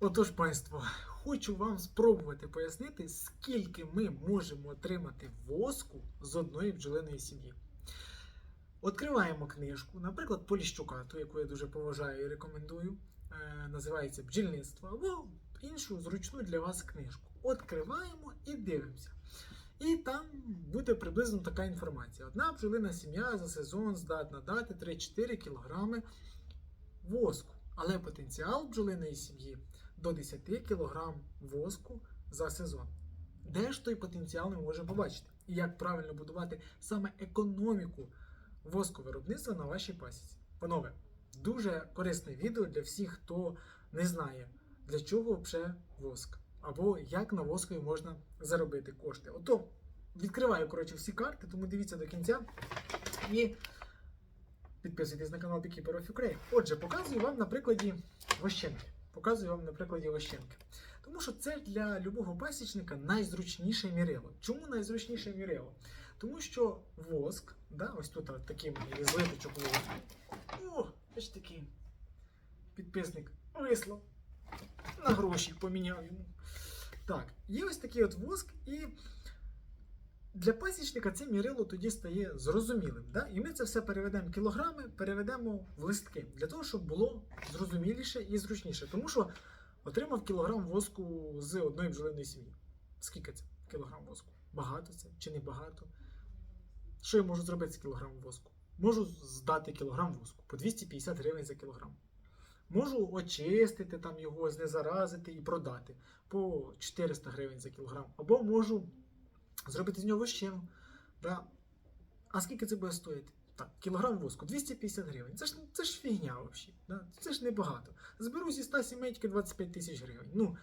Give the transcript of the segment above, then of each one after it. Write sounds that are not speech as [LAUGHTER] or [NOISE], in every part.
Отож, панство, хочу вам спробувати пояснити, скільки ми можемо отримати воску з одної бджолиної сім'ї. Відкриваємо книжку, наприклад, Поліщука, ту, яку я дуже поважаю і рекомендую. Е, називається бджільництво, або іншу зручну для вас книжку. Відкриваємо і дивимося. І там буде приблизно така інформація. Одна бджолина сім'я за сезон здатна дати 3-4 кг воску. Але потенціал бджолиної сім'ї до 10 кг воску за сезон. Де ж той потенціал ми можемо побачити? І як правильно будувати саме економіку восковиробництва на вашій пасіці? Панове, дуже корисне відео для всіх, хто не знає, для чого взагалі воск, або як на воскові можна заробити кошти. Ото відкриваю коротше, всі карти, тому дивіться до кінця і підписуйтесь на канал Beekeeper. Отже, показую вам на прикладі вощенки. Показую вам на прикладі вощенки. Тому що це для любого пасічника найзручніше мірило. Чому найзручніше мірило? Тому що воск, да, ось тут такий злиточок. О, ось такий підписник вислав. На гроші поміняв йому. Так, є ось такий от воск, і для пасічника це мірило тоді стає зрозумілим. Да? І ми це все переведемо кілограми, переведемо в листки, для того, щоб було зрозуміліше і зручніше. Тому що отримав кілограм воску з одної бджолиної сім'ї. Скільки це кілограм воску? Багато це чи не багато? Що я можу зробити з кілограмом воску? Можу здати кілограм воску по 250 гривень за кілограм. Можу очистити там його, знезаразити і продати по 400 гривень за кілограм. Або можу зробити з нього вощину. Да? А скільки це буде стоїти? Так, кілограм воску 250 гривень. Це ж, це ж фігня взагалі. Да? Це ж небагато. Зберу зі 100 сімейки 25 тисяч гривень. Ну,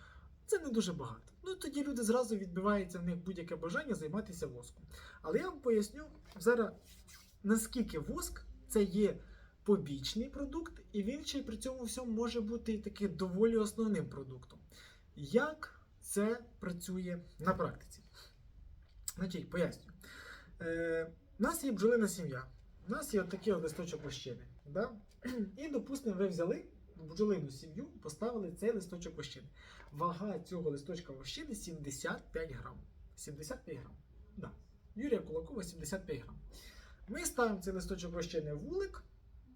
це не дуже багато. Ну тоді люди зразу відбивається в них будь-яке бажання займатися воском. Але я вам поясню зараз, наскільки воск це є побічний продукт, і він ще й при цьому всьому може бути таки доволі основним продуктом. Як це працює на практиці? Значить, поясню. Е, у нас є бджолина сім'я. У нас є такий от листочок вощини. Да? [CLEARS THROAT] І, допустимо, ви взяли бджолину сім'ю, поставили цей листочок вощини. Вага цього листочка вощини 75 грам. 75 грам. Да. Юрія Кулакова 75 грам. Ми ставимо цей листочок вощини в вулик,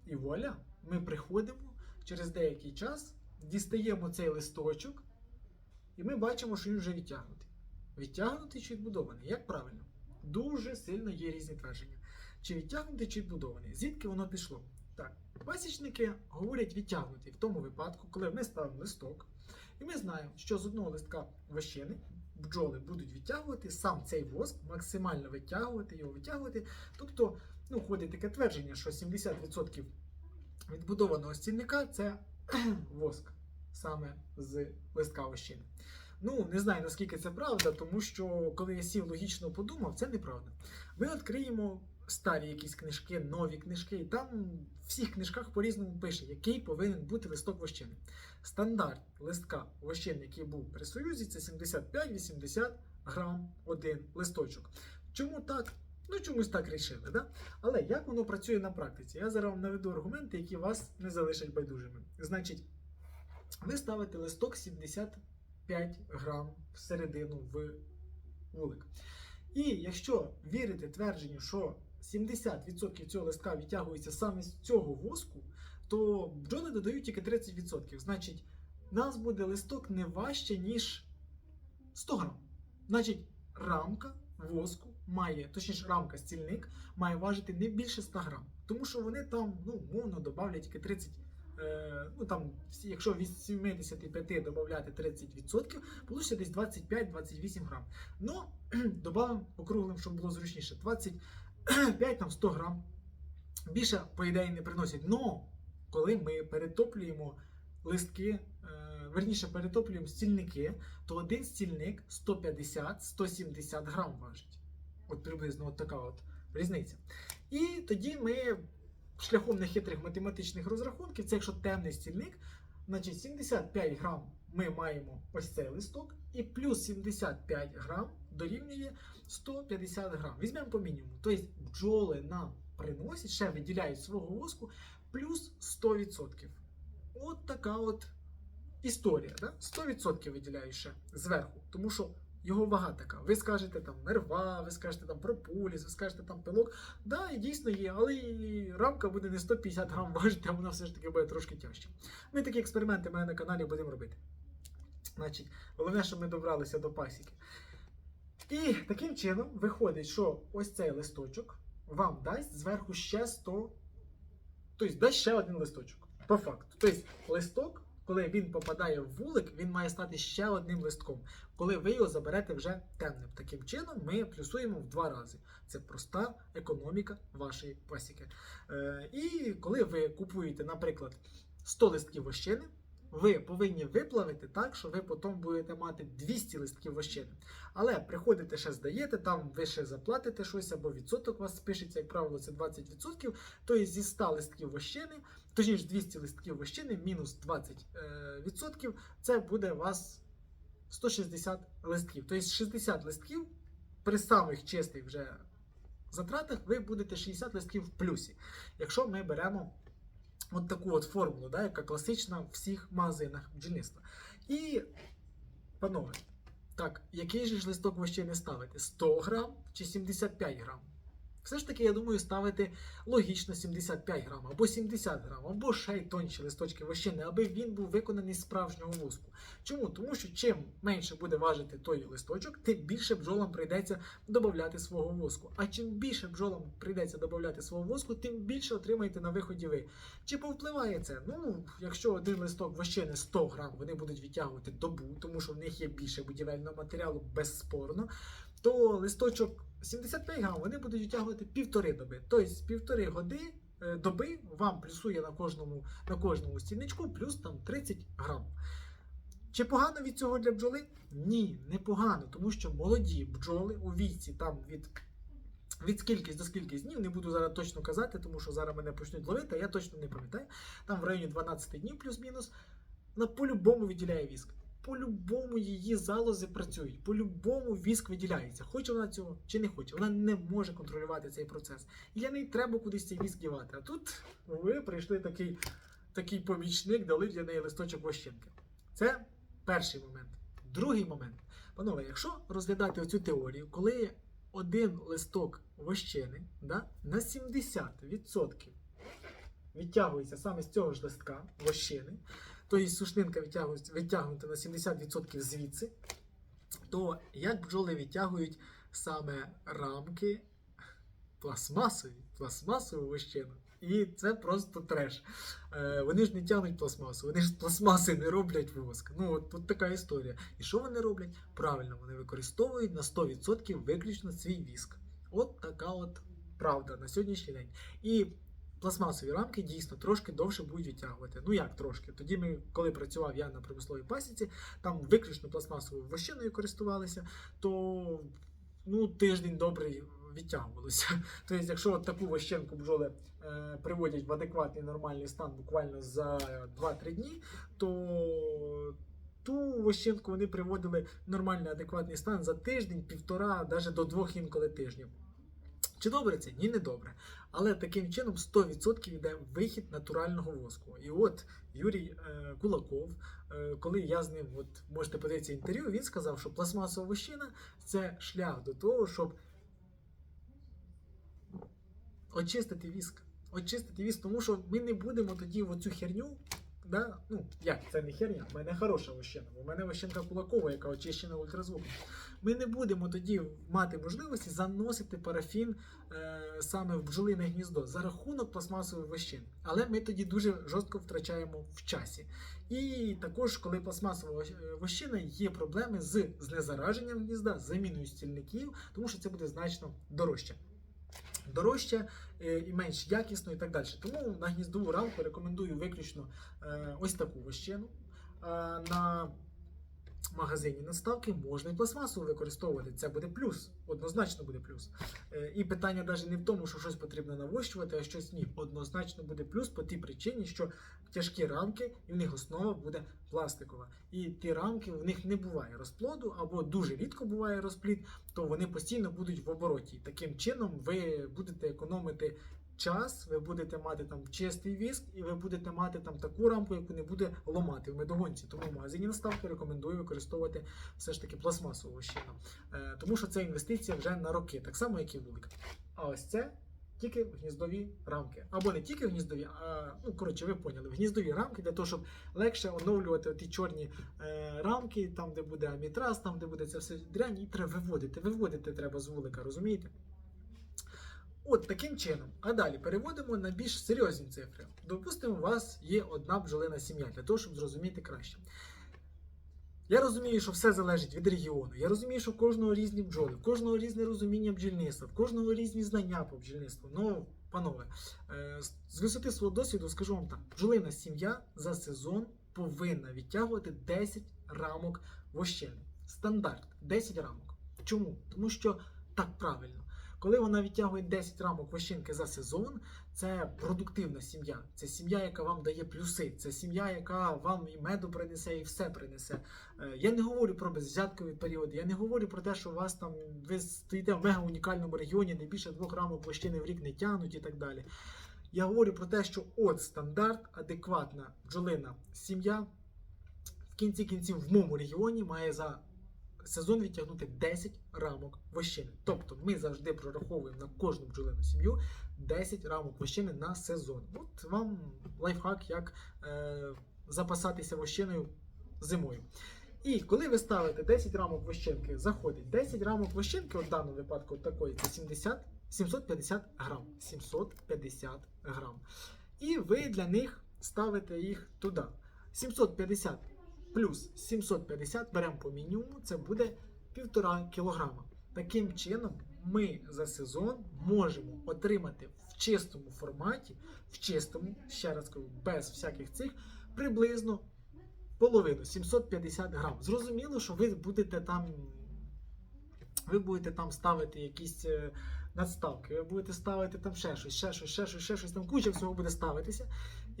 і вуаля, ми приходимо через деякий час, дістаємо цей листочок, і ми бачимо, що він вже відтягнутий. Відтягнутий чи відбудований? Як правильно? Дуже сильно є різні твердження. Чи відтягнутий, чи відбудований. Звідки воно пішло? Так, пасічники говорять відтягнутий в тому випадку, коли ми ставимо листок, і ми знаємо, що з одного листка вощини бджоли будуть відтягувати сам цей воск, максимально витягувати його, витягувати. Тобто, ну, ходить таке твердження, що 70% відбудованого стільника це [CLEARS THROAT] воск саме з листка вощини. Ну, не знаю наскільки це правда, тому що коли я сів логічно подумав, це неправда. Ми відкриємо старі якісь книжки, нові книжки, і там в всіх книжках по-різному пише, який повинен бути листок вощини. Стандарт листка вощини, який був при Союзі, це 75-80 грам один листочок. Чому так? Ну, чомусь так рішили, да? Але як воно працює на практиці? Я зараз вам наведу аргументи, які вас не залишать байдужими. Значить, ви ставите листок 75 грам всередину в вулик. І якщо вірити твердженню, що 70% цього листка відтягується саме з цього воску, то бджоли додають тільки 30%. Значить, нас буде листок не важче, ніж 100 грам. Значить, рамка воску має, точніше, рамка стільник має важити не більше 100 грам. Тому що вони там, ну, мовно, додавлять тільки 30 е, ну там, якщо від 75 додати 30%, вийде десь 25-28 грам. Ну, [CLEARS THROAT] додамо округлим, щоб було зручніше. 25 там 100 грам. Більше, по ідеї, не приносять. Но коли ми перетоплюємо листки, е, верніше перетоплюємо стільники, то один стільник 150-170 грам важить. От приблизно от така от різниця. І тоді ми шляхом нехитрих математичних розрахунків, це якщо темний стільник, значить 75 грам ми маємо ось цей листок, і плюс 75 грам дорівнює 150 грам. Візьмемо по мінімуму. Тобто бджоли нам приносять, ще виділяють свого воску плюс 100%. От така от історія. Да? 100% виділяю ще зверху, тому що його вага така. Ви скажете там мерва, ви скажете там прополіс, ви скажете там пилок. Да, і дійсно є, але і рамка буде не 150 грам важити, а вона все ж таки буде трошки тяжче. Ми такі експерименти мене на каналі будемо робити. Значить, головне, щоб ми добралися до пасіки. І таким чином виходить, що ось цей листочок вам дасть зверху ще 100, тобто дасть ще один листочок. По факту. Тобто листок, коли він попадає в вулик, він має стати ще одним листком, коли ви його заберете вже темним. Таким чином ми плюсуємо в два рази. Це проста економіка вашої пасіки. Е, і коли ви купуєте, наприклад, 100 листків вощини, ви повинні виплавити так, що ви потім будете мати 200 листків вощини. Але приходите ще здаєте, там ви ще заплатите щось, або відсоток вас спишеться, як правило, це 20%. Тобто зі 100 листків вощини, точніше 200 листків вощини, мінус 20%, е, це буде вас 160 листків. Тобто 60 листків при самих чистих вже затратах ви будете 60 листків в плюсі. Якщо ми беремо от таку от формулу, да, яка класична в всіх магазинах бджільництва. І, панове, так, який же ж листок ви ще не ставите? 100 грам чи 75 грам? Все ж таки, я думаю, ставити логічно 75 грам, або 70 грам, або ще й тонші листочки вощини, аби він був виконаний з справжнього воску. Чому? Тому що чим менше буде важити той листочок, тим більше бджолам прийдеться додати свого воску. А чим більше бджолам прийдеться додати свого воску, тим більше отримаєте на виході ви. Чи повпливає це? Ну, якщо один листок вощини 100 грам, вони будуть відтягувати добу, тому що в них є більше будівельного матеріалу, безспорно, то листочок 75 грам вони будуть відтягувати півтори доби. Тобто півтори годи е, доби вам плюсує на кожному, на кожному стільничку плюс там 30 грам. Чи погано від цього для бджоли? Ні, не погано, тому що молоді бджоли у віці там від. Від скількись до скількись днів, не буду зараз точно казати, тому що зараз мене почнуть ловити, а я точно не пам'ятаю. Там в районі 12 днів плюс-мінус. Вона по-любому виділяє віск. По-любому її залози працюють, по-любому віск виділяється. Хоче вона цього чи не хоче. Вона не може контролювати цей процес. І для неї треба кудись цей віск дівати. А тут ви прийшли такий, такий помічник, дали для неї листочок вощинки. Це перший момент. Другий момент. Панове, якщо розглядати оцю теорію, коли один листок вощини да, на 70% відтягується саме з цього ж листка вощини, тобто сушнинка відтягується- відтягнута на 70% звідси, то як бджоли відтягують саме рамки пластмасові, пластмасову вощину. І це просто треш. Е, вони ж не тягнуть пластмасу, вони ж з пластмаси не роблять воск. Ну, от тут така історія. І що вони роблять? Правильно, вони використовують на 100% виключно свій віск. От така от правда на сьогоднішній день. І пластмасові рамки дійсно трошки довше будуть відтягувати. Ну як трошки? Тоді ми, коли працював я на промисловій пасіці, там виключно пластмасовою вощиною користувалися, то ну, тиждень добрий відтягувалося. [LAUGHS] Тобто, якщо от таку вощенку бджоли е, приводять в адекватний нормальний стан буквально за 2-3 дні, то ту вощенку вони приводили в нормальний адекватний стан за тиждень, півтора, навіть до двох інколи тижнів. Чи добре це? Ні, не добре. Але таким чином 100% йде вихід натурального воску. І от Юрій е, Кулаков, е, коли я з ним, от можете подивитися інтерв'ю, він сказав, що пластмасова вощина це шлях до того, щоб очистити віск. Очистити віск, тому що ми не будемо тоді в оцю херню. Да? Ну, як, це не херня, в мене хороша вощина, в мене вощинка кулакова, яка очищена ультразвуком. Ми не будемо тоді мати можливості заносити парафін е, саме в бджолине гніздо за рахунок пластмасових вощин. Але ми тоді дуже жорстко втрачаємо в часі. І також, коли пластмасова вощ- вощина, є проблеми з знезараженням гнізда, заміною стільників, тому що це буде значно дорожче. Дорожче е, і менш якісно і так далі. Тому на гніздову рамку рекомендую виключно е, ось таку вощину. На магазині надставки можна і пластмасу використовувати. Це буде плюс, однозначно буде плюс. Е, І питання навіть не в тому, що щось потрібно навощувати, а щось ні. Однозначно буде плюс по тій причині, що тяжкі рамки, і в них основа буде пластикова. І ті рамки в них не буває розплоду, або дуже рідко буває розплід, то вони постійно будуть в обороті. Таким чином ви будете економити час ви будете мати там чистий віск, і ви будете мати там таку рамку, яку не буде ломати в медогонці. Тому в магазині наставки рекомендую використовувати все ж таки пластмасову вощину. Е, тому що це інвестиція вже на роки, так само, як і вулик. А ось це тільки в гніздові рамки. Або не тільки в гніздові, а ну коротше, ви поняли, в гніздові рамки для того, щоб легше оновлювати ті чорні е, рамки, там, де буде амітраз, там, де буде це все дрянь, і треба виводити. Виводити треба з вулика, розумієте? От таким чином. А далі переводимо на більш серйозні цифри. Допустимо, у вас є одна бджолина сім'я, для того, щоб зрозуміти краще. Я розумію, що все залежить від регіону. Я розумію, що в кожного різні бджоли, в кожного різне розуміння бджільництва, в кожного різні знання по бджільництву. Ну, панове, е, з- висоти свого досвіду скажу вам так: бджолина сім'я за сезон повинна відтягувати 10 рамок вощини. Стандарт 10 рамок. Чому? Тому що так правильно. Коли вона відтягує 10 рамок вощинки за сезон, це продуктивна сім'я. Це сім'я, яка вам дає плюси. Це сім'я, яка вам і меду принесе, і все принесе. Е, Я не говорю про безвзяткові періоди. Я не говорю про те, що у вас там ви стоїте в мега унікальному регіоні, де більше двох рамок вощини в рік не тягнуть і так далі. Я говорю про те, що от стандарт, адекватна бджолина сім'я в кінці кінців в моєму регіоні має за сезон відтягнути 10 рамок вощини. Тобто ми завжди прораховуємо на кожну бджолину сім'ю 10 рамок вощини на сезон. От вам лайфхак, як е, запасатися вощиною зимою. І коли ви ставите 10 рамок вощинки, заходить 10 рамок вощинки, в даному випадку такої, це 70, 750 грам. 750 грам. І ви для них ставите їх туди. 750 плюс 750 беремо по мінімуму, це буде 1,5 кілограма. Таким чином, ми за сезон можемо отримати в чистому форматі, в чистому, ще раз кажу, без всяких цих, приблизно половину 750 грам. Зрозуміло, що ви будете там. Ви будете там ставити якісь е, надставки, ви будете ставити там ще щось, ще щось, ще щось, ще щось, там куча всього буде ставитися.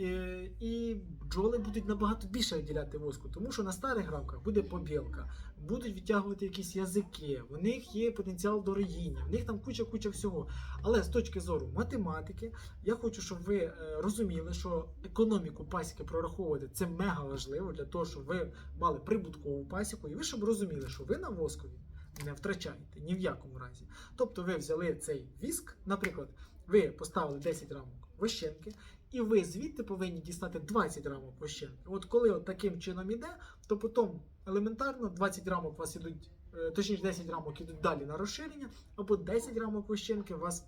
І, і бджоли будуть набагато більше виділяти воску, тому що на старих рамках буде побілка, будуть відтягувати якісь язики, у них є потенціал до роїння, в них там куча-куча всього. Але з точки зору математики, я хочу, щоб ви е, розуміли, що економіку пасіки прораховувати це мега важливо для того, щоб ви мали прибуткову пасіку, і ви щоб розуміли, що ви на воскові не втрачаєте ні в якому разі. Тобто ви взяли цей віск, наприклад, ви поставили 10 рамок вощенки, і ви звідти повинні дістати 20 рамок вощенки. От коли от таким чином іде, то потім елементарно 20 рамок у вас ідуть, е, точніше 10 рамок ідуть далі на розширення, або 10 рамок вощенки у вас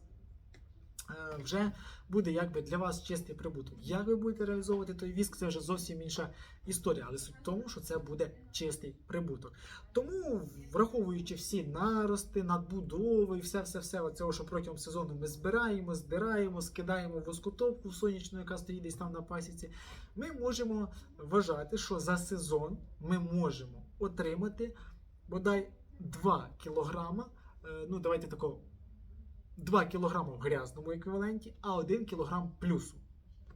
вже буде якби для вас чистий прибуток. Як ви будете реалізовувати той віск, це вже зовсім інша історія. Але суть в тому, що це буде чистий прибуток. Тому, враховуючи всі нарости, надбудови і все, все, все, оце, що протягом сезону ми збираємо, збираємо, скидаємо в воскотопку сонячну, яка стоїть десь там на пасіці, ми можемо вважати, що за сезон ми можемо отримати бодай 2 кілограма. е, Ну, давайте такого. 2 кг в грязному еквіваленті, а 1 кг плюсу.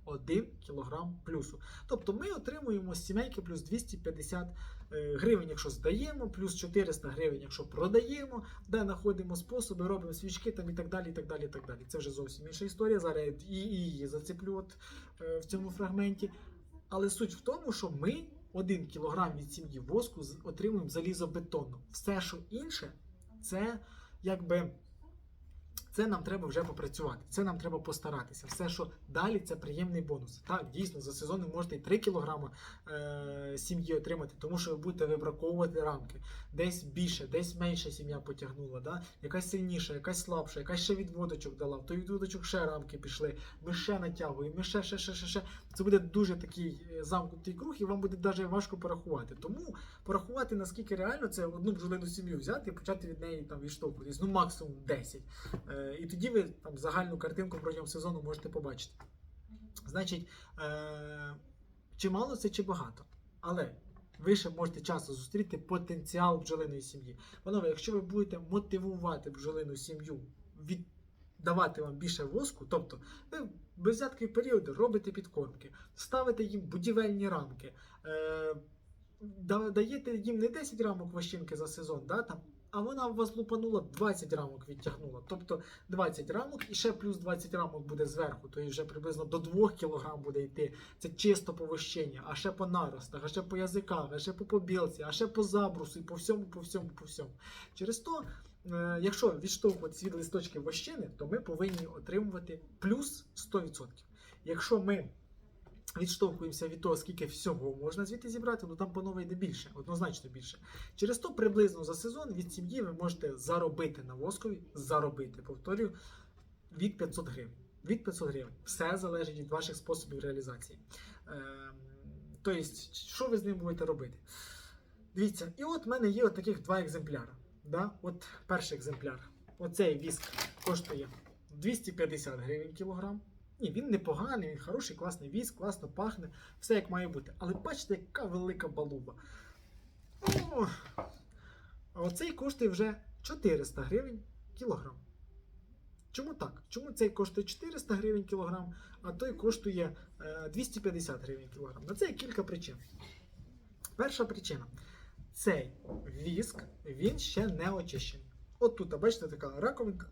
1 кг плюсу. Тобто ми отримуємо з сімейки плюс 250 е, гривень, якщо здаємо, плюс 400 гривень, якщо продаємо, де знаходимо способи, робимо свічки там і так далі. і так далі, і так далі. Це вже зовсім інша історія. Зараз я її зацеплю от, е, в цьому фрагменті. Але суть в тому, що ми 1 кг від сім'ї воску отримуємо залізобетонно. Все, що інше, це якби. Це нам треба вже попрацювати, це нам треба постаратися. Все, що далі, це приємний бонус. Так, дійсно, за сезон ви можете і 3 кг е, сім'ї отримати, тому що ви будете вибраковувати рамки. Десь більше, десь менше сім'я потягнула, да? якась сильніша, якась слабша, якась ще відводочок дала, в той відводочок ще рамки пішли, ми ще натягуємо, ми ще, ще, ще, ще, ще. Це буде дуже такий е, замкнутий круг, і вам буде навіть важко порахувати. Тому порахувати, наскільки реально, це одну бджолину сім'ю взяти і почати від неї там відштовхуватись, ну максимум 10. Е, і тоді ви там загальну картинку протягом сезону можете побачити. Значить, е, чи мало це, чи багато. Але ви ще можете часто зустріти потенціал бджолиної сім'ї. Панове, якщо ви будете мотивувати бджолину сім'ю віддавати вам більше воску, тобто ви в безвзяткові періоди робите підкормки, ставите їм будівельні рамки, е, даєте їм не 10 рамок вощинки за сезон, да, там, а вона у вас лупанула 20 рамок відтягнула. Тобто 20 рамок і ще плюс 20 рамок буде зверху, тобто вже приблизно до 2 кг буде йти. Це чисто по вощенню, а ще по наростах, а ще по язиках, а ще по побілці, а ще по забрусу і по всьому, по всьому, по всьому. Через то, е, якщо відштовхуватися від листочків вощини, то ми повинні отримувати плюс 100%. Якщо ми відштовхуємося від того, скільки всього можна звідти зібрати, ну там панове йде більше, однозначно більше. Через то приблизно за сезон від сім'ї ви можете заробити на воскові, заробити, повторюю, від 500 гривень. Від 500 гривень. Все залежить від ваших способів реалізації. Тобто, що ви з ним будете робити? Дивіться, і от в мене є от таких два екземпляри. Да? От перший екземпляр. Оцей віск коштує 250 гривень кілограм. Ні, він непоганий, він хороший, класний віск, класно пахне, все як має бути. Але бачите, яка велика балуба. О, а оцей коштує вже 400 гривень кілограм. Чому так? Чому цей коштує 400 гривень кілограм, а той коштує е, 250 гривень кілограм? На це є кілька причин. Перша причина. Цей віск, він ще не очищений. От тут, бачите, така раковинка.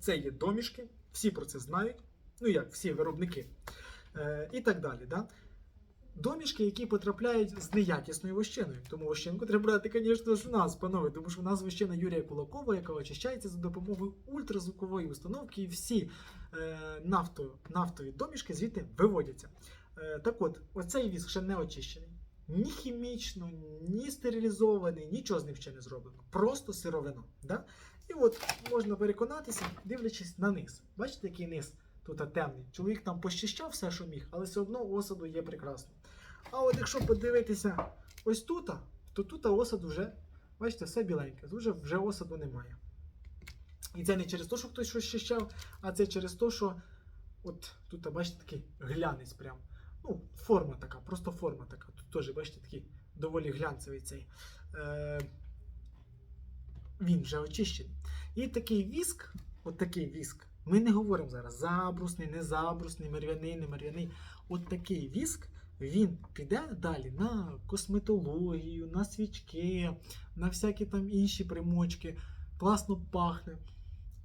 Це є домішки, всі про це знають. Ну як, всі виробники. Е, і так далі. Да? Домішки, які потрапляють з неякісною вощиною. Тому вощинку треба брати, звісно ж, нас, панове, тому що в нас вощина Юрія Кулакова, яка очищається за допомогою ультразвукової установки, і всі е, нафто, нафтові домішки звідти виводяться. Е, так от, оцей віск ще не очищений. Ні хімічно, ні стерилізований, нічого з ним ще не зроблено. Просто сировина. Да? І от можна переконатися, дивлячись на низ. Бачите, який низ тут темний. Чоловік там пощищав все, що міг, але все одно осаду є прекрасно. А от якщо подивитися ось тут, то тут осад вже, бачите, все біленьке, тут вже, осаду немає. І це не через те, що хтось щось щищав, а це через те, що от тут, бачите, такий глянець прям. Ну, форма така, просто форма така. Теж, бачите, такий доволі глянцевий цей. Е, він вже очищений. І такий віск, от такий віск, ми не говоримо зараз забрусний, не забрусний, мервяний, не мервяний. От такий віск, він піде далі на косметологію, на свічки, на всякі там інші примочки, класно пахне.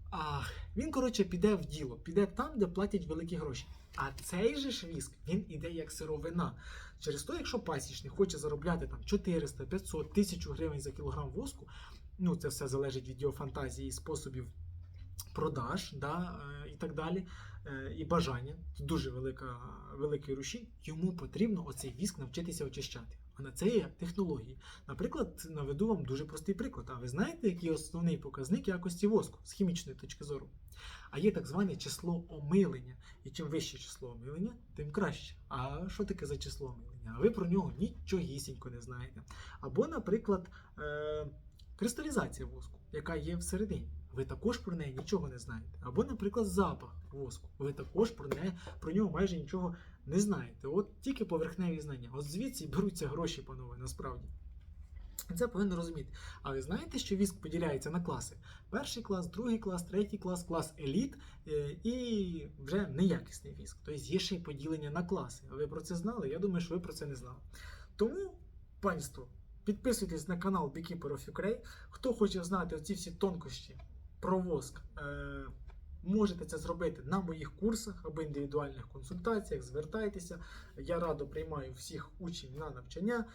Ах, він, коротше, піде в діло, піде там, де платять великі гроші. А цей же ж віск, він іде як сировина. Через то, якщо пасічник хоче заробляти там 400, 500, 1000 гривень за кілограм воску, ну це все залежить від його фантазії способів продаж да, е, і так далі, е, і бажання. Це дуже велика, великий рушій. Йому потрібно оцей віск навчитися очищати. А на це є технології. Наприклад, наведу вам дуже простий приклад. А ви знаєте, який основний показник якості воску з хімічної точки зору? А є так зване число омилення. І чим вище число омилення, тим краще. А що таке за число омилення? А ви про нього нічогісінько не знаєте. Або, наприклад, е- кристалізація воску, яка є всередині. Ви також про неї нічого не знаєте. Або, наприклад, запах воску. Ви також про неї, про нього майже нічого не знаєте. От тільки поверхневі знання. От звідси беруться гроші, панове, насправді. Це повинно розуміти. А ви знаєте, що віск поділяється на класи? Перший клас, другий клас, третій клас, клас еліт е, і вже неякісний віск. Тобто є ще й поділення на класи. А ви про це знали? Я думаю, що ви про це не знали. Тому, панство, підписуйтесь на канал Beekeeper of Ukraine. Хто хоче знати оці всі тонкощі про воск, е, можете це зробити на моїх курсах або індивідуальних консультаціях. Звертайтеся. Я радо приймаю всіх учнів на навчання.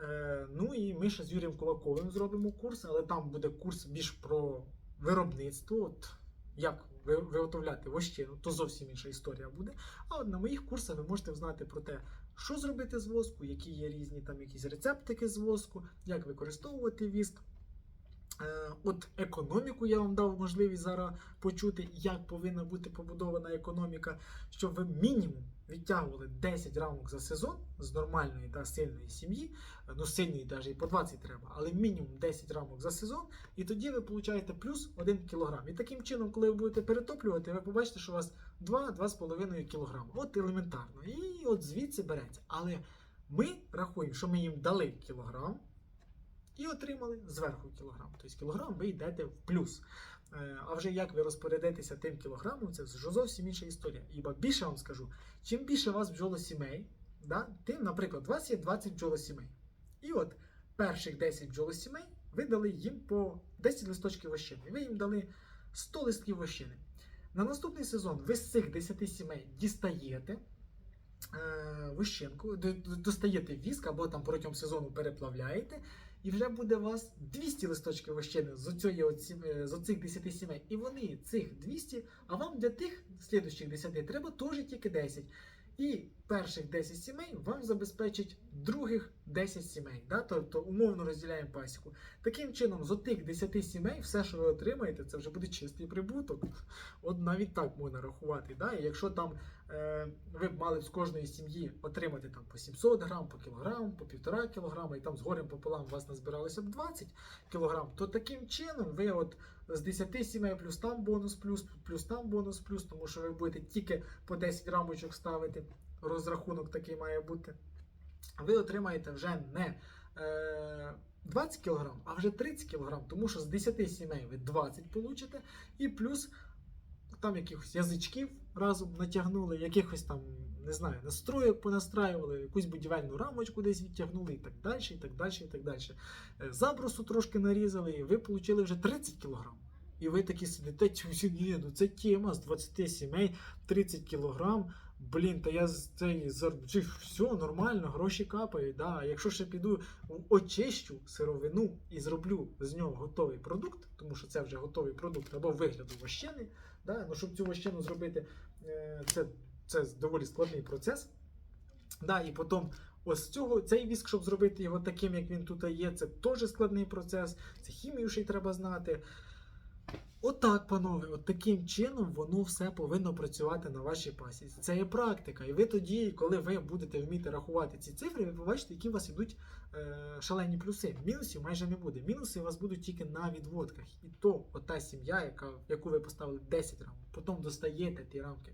Е, ну і ми ще з Юрієм Кулаковим зробимо курс, але там буде курс більш про виробництво. От як виготовляти вощину, то зовсім інша історія буде. А от на моїх курсах ви можете знати про те, що зробити з воску, які є різні там якісь рецептики з воску, як використовувати віск. Е, От економіку я вам дав можливість зараз почути, як повинна бути побудована економіка, щоб ви мінімум відтягували 10 рамок за сезон з нормальної та сильної сім'ї. Ну, сильної навіть і по 20 треба, але мінімум 10 рамок за сезон, і тоді ви получаєте плюс 1 кг. І таким чином, коли ви будете перетоплювати, ви побачите, що у вас 2-2,5 кг. От елементарно. І от звідси береться. Але ми рахуємо, що ми їм дали кілограм і отримали зверху кілограм. Тобто кілограм ви йдете в плюс. Е, А вже як ви розпорядитеся тим кілограмом, це вже зовсім інша історія. Ібо більше вам скажу, чим більше у вас бджолосімей, да, тим, наприклад, у вас є 20 бджолосімей. І от перших 10 бджолосімей ви дали їм по 10 листочків вощини. Ви їм дали 100 листків вощини. На наступний сезон ви з цих 10 сімей дістаєте е, вощинку, достаєте віск або там протягом сезону переплавляєте, і вже буде у вас 200 листочків вощини з, е, з оцих 10 сімей. І вони цих 200, а вам для тих слідуючих 10 треба теж тільки 10. І перших 10 сімей вам забезпечить других 10 сімей. Да? Тобто умовно розділяємо пасіку. Таким чином, з отих 10 сімей, все, що ви отримаєте, це вже буде чистий прибуток. От навіть так можна рахувати. Да? І якщо там ви б мали з кожної сім'ї отримати там по 700 грам, по кілограм, по півтора кілограма, і там з горем пополам у вас назбиралося б 20 кілограм, то таким чином ви от з 10 сімей плюс там бонус, плюс, плюс там бонус, плюс, тому що ви будете тільки по 10 рамочок ставити. Розрахунок такий має бути. Ви отримаєте вже не е, 20 кг, а вже 30 кг, тому що з 10 сімей ви 20 получите, і плюс там якихось язичків разом натягнули, якихось там, не знаю, настроєк понастраювали, якусь будівельну рамочку десь відтягнули і так далі, і так далі, і так далі. Е, Забросу трошки нарізали, і ви отримали вже 30 кг. І ви такі сидите, «Тю, ні, ну це тема з 20 сімей, 30 кілограм. Блін, та я з цей зар- все нормально, гроші капають. Да. Якщо ще піду очищу сировину і зроблю з нього готовий продукт, тому що це вже готовий продукт або вигляду вощини. Да. Ну, щоб цю вощину зробити, е, це, це доволі складний процес. Да, і потім ось цього, цей віск, щоб зробити його таким, як він тут є, це теж складний процес. Це хімію ще й треба знати. Отак, панове, от таким чином воно все повинно працювати на вашій пасіці. Це є практика. І ви тоді, коли ви будете вміти рахувати ці цифри, ви побачите, які у вас йдуть е, шалені плюси. Мінусів майже не буде. Мінуси у вас будуть тільки на відводках. І то ота сім'я, яка, яку ви поставили 10 рамок, потім достаєте ті рамки,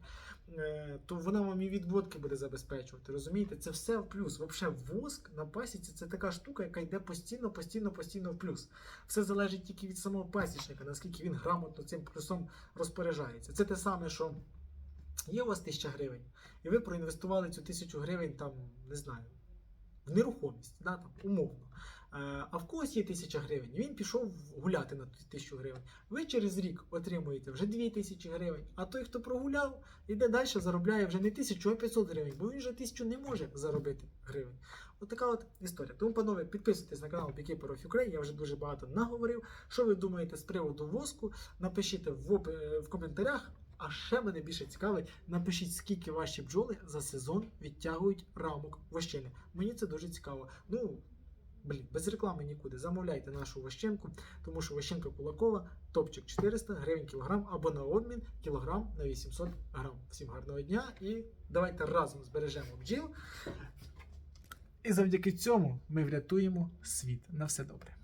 то вона вам і відводки буде забезпечувати. Розумієте? Це все в плюс. Взагалі, воск на пасіці це така штука, яка йде постійно, постійно, постійно в плюс. Все залежить тільки від самого пасічника, наскільки він грамотно цим плюсом розпоряджається. Це те саме, що є у вас тисяча гривень, і ви проінвестували цю тисячу гривень там, не знаю, в нерухомість, да, там, умовно. Е, А в когось є тисяча гривень, він пішов гуляти на тисячу гривень. Ви через рік отримуєте вже дві тисячі гривень, а той, хто прогуляв, іде далі, заробляє вже не тисячу, а 500 гривень, бо він вже тисячу не може заробити гривень. От така от історія. Тому, панове, підписуйтесь на канал Beekeeper of Ukraine, я вже дуже багато наговорив. Що ви думаєте з приводу воску? Напишіть в, оп... в коментарях. А ще мене більше цікавить, напишіть, скільки ваші бджоли за сезон відтягують рамок вощини. Мені це дуже цікаво. Ну, блін, без реклами нікуди. Замовляйте нашу ващенку, тому що ващенка кулакова, топчик 400 гривень кілограм або на обмін кілограм на 800 грам. Всім гарного дня і давайте разом збережемо бджіл. І завдяки цьому ми врятуємо світ. На все добре.